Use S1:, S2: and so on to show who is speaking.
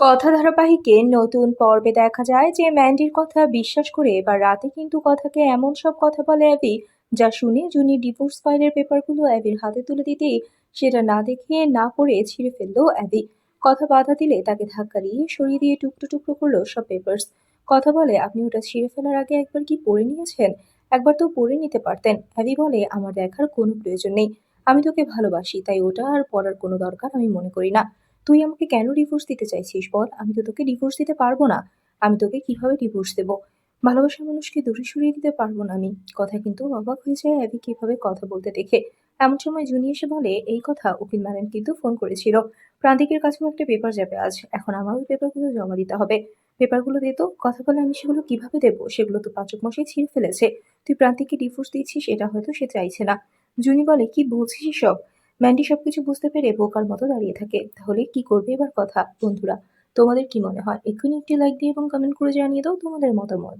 S1: কথা ধারাবাহিকে নতুন পর্বে দেখা যায় যে ম্যান্ডির কথা বিশ্বাস করে এবার রাতে কিন্তু কথাকে এমন সব কথা বলে অ্যাবি যা শুনে জুনি ডিভোর্স ফাইলের পেপারগুলো অ্যাবির হাতে তুলে দিতেই সেটা না দেখে না পড়ে ছিঁড়ে ফেলল অ্যাবি কথা বাধা দিলে তাকে ধাক্কা দিয়ে সরিয়ে দিয়ে টুকরো টুকরো করল সব পেপার্স কথা বলে, আপনি ওটা ছিঁড়ে ফেলার আগে একবার কি পড়ে নিয়েছেন? একবার তো পড়ে নিতে পারতেন। অ্যাবি বলে, আমার দেখার কোনো প্রয়োজন নেই। আমি তোকে ভালোবাসি, তাই ওটা আর পড়ার কোনো দরকার আমি মনে করি না। তুই আমাকে কেন ডিভোর্স দিতে চাইছিস বল? আমি তো তোকে ডিভোর্স দিতে পারব না। আমি তোকে কীভাবে ডিভোর্স দেবো? ভালোবাসার মানুষকে দূরে সরিয়ে দিতে পারব না আমি। কথা কিন্তু অবাক হয়ে যায় অ্যাবি কীভাবে কথা বলতে দেখে। এমন সময় জুনি এসে বলে, এই কথা উকিল ম্যাডাম কিন্তু ফোন করেছিল। প্রান্তিকের কাছেও একটা পেপার যাবে আজ। এখন আমার ওই পেপারগুলো জমা দিতে হবে। পেপারগুলো দে তো। কথা বলে আমি সেগুলো কীভাবে দেবো? সেগুলো তো পাচক মশাই ছিঁড়ে ফেলেছে। তুই প্রান্তিককে ডিভোর্স দিচ্ছিস এটা হয়তো সে চাইছে না। জুনি বলে, কি বলছিস সব ম্যান্ডি সবকিছু বুঝতে পেরে বোকার মতো দাঁড়িয়ে থাকে। তাহলে কি করবে এবার কথা? বন্ধুরা, তোমাদের কি মনে হয়? এক্ষুনি একটি লাইক দিয়ে এবং কমেন্ট করে জানিয়ে দাও তোমাদের মতামত।